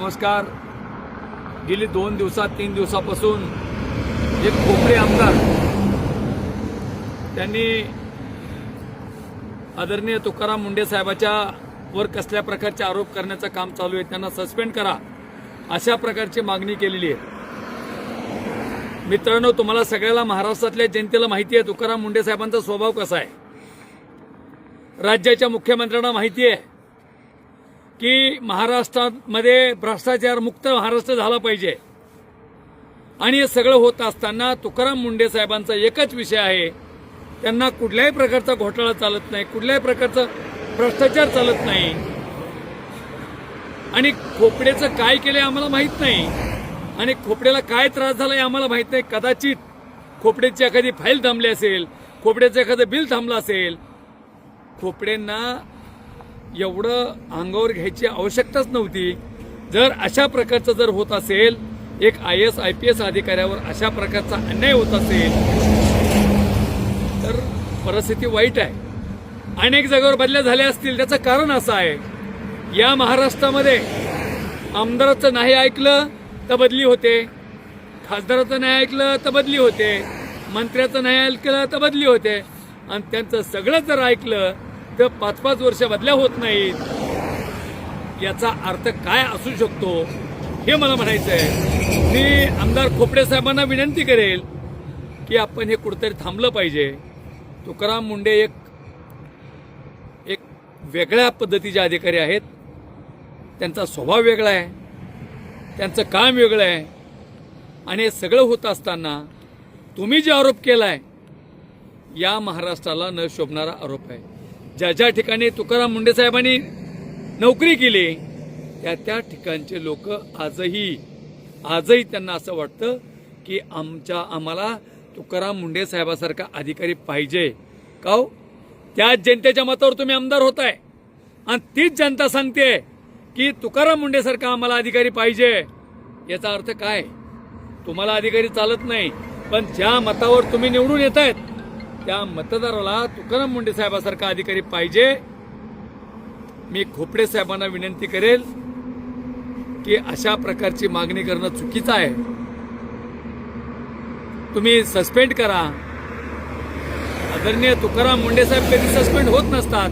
नमस्कार. गेली दोन दिवसात तीन दिवसापासून जे खोपडे आमदार त्यांनी आदरणीय तुकाराम मुंडे साहेबाच्या वर कसल्या प्रकारचे आरोप करण्याचं काम चालू आहे त्यांना सस्पेंड करा अशा प्रकारची मागणी केलेली आहे. मित्रांनो तुम्हाला सगळ्याला महाराष्ट्रातल्या जनतेला माहिती आहे तुकाराम मुंडे साहेबांचा स्वभाव कसा आहे? राज्याच्या मुख्यमंत्र्यांना माहिती आहे की महाराष्ट्रामध्ये भ्रष्टाचार मुक्त महाराष्ट्र झाला पाहिजे. आणि हे सगळं होत असताना तुकाराम मुंडे साहेबांचा एकच विषय आहे. त्यांना कुठल्याही प्रकारचा घोटाळा चालत नाही कुठल्याही प्रकारचा भ्रष्टाचार चालत नाही. आणि खोपड्याचं काय केलंय आम्हाला माहीत नाही. आणि खोपड्याला काय त्रास झालाय आम्हाला माहीत नाही. कदाचित खोपड्याची एखादी फाईल थांबली असेल खोपड्याचं एखादं बिल थांबलं असेल. खोपड्यांना एवढं अंगावर घ्यायची आवश्यकताच नव्हती. जर अशा प्रकारचं जर होत असेल एक I S I P S अधिकाऱ्यावर अशा प्रकारचा अन्याय होत असेल तर परिस्थिती वाईट आहे. अनेक जागेवर बदल्या झाल्या असतील त्याचं कारण असं आहे. या महाराष्ट्रामध्ये आमदाराचं नाही ऐकलं तर बदली होते. खासदाराचं नाही ऐकलं तर बदली होते. मंत्र्याचं नाही ऐकलं तर बदली होते. आणि त्यांचं सगळं जर ऐकलं तर पाच पाच वर्ष बदल्या होत नाहीत. याचा अर्थ काय असू शकतो हे मला म्हणायचं आहे मी आमदार खोपडे साहेबांना विनंती करेल की आपण हे कुठेतरी थांबलं पाहिजे. तुकाराम मुंडे एक एक वेगळ्या पद्धतीचे अधिकारी आहेत. त्यांचा स्वभाव वेगळा आहे. त्यांचं काम वेगळं आहे. आणि हे सगळं होत असताना तुम्ही जे आरोप केला आहे या महाराष्ट्राला न शोभणारा आरोप आहे. ज्या ज्या ठिकाणी तुकाराम मुंडे साहेबांनी नोकरी केली त्या त्या ठिकाणचे लोक आजही आजही त्यांना असं वाटतं की आमच्या आम्हाला तुकाराम मुंडे साहेबासारखा अधिकारी पाहिजे. का हो? त्याच जनतेच्या मतावर तुम्ही आमदार होताय. आणि तीच जनता सांगते की तुकाराम मुंडेसारखा आम्हाला अधिकारी पाहिजे. याचा अर्थ काय? तुम्हाला अधिकारी चालत नाही पण ज्या मतावर तुम्ही निवडून येत आहेत त्या मतदाराला तुकाराम मुंडे साहेबासारखा अधिकारी पाहिजे. मी खोपडे साहेबांना विनंती करेल की अशा प्रकारची मागणी करणं चुकीचं आहे. तुम्ही सस्पेंड करा. आदरणीय तुकाराम मुंडे साहेब कधी सस्पेंड होत नसतात.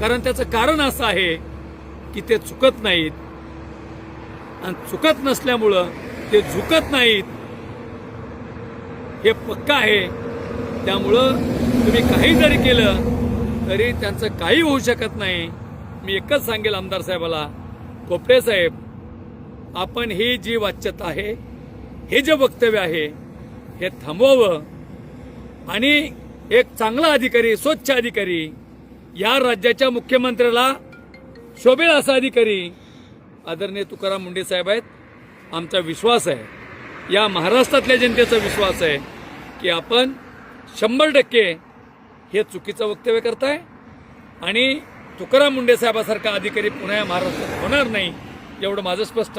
कारण त्याचं कारण असं आहे की ते चुकत नाहीत. आणि चुकत नसल्यामुळं ते झुकत नाहीत. हे पक्क आहे. त्यामुळं तुम्ही काही जरी केलं तरी त्यांचं काही होऊ शकत नाही. मी एकच सांगेल आमदार साहेबाला कोपडे साहेब आपण ही जी वाच्यता आहे हे जे वक्तव्य आहे हे थांबवावं. आणि एक चांगला अधिकारी स्वच्छ अधिकारी या राज्याच्या मुख्यमंत्र्याला शोभेल असा अधिकारी आदरणीय तुकाराम मुंडे साहेब आहेत. आमचा विश्वास आहे. या महाराष्ट्रातल्या जनतेचा विश्वास आहे की आपण शंभर टक्के हे चुकीचं वक्तव्य करताय? आणि तुकाराम मुंडे साहेबासारखा अधिकारी पुन्हा महाराष्ट्रात होणार नाही एवढं माझं स्पष्ट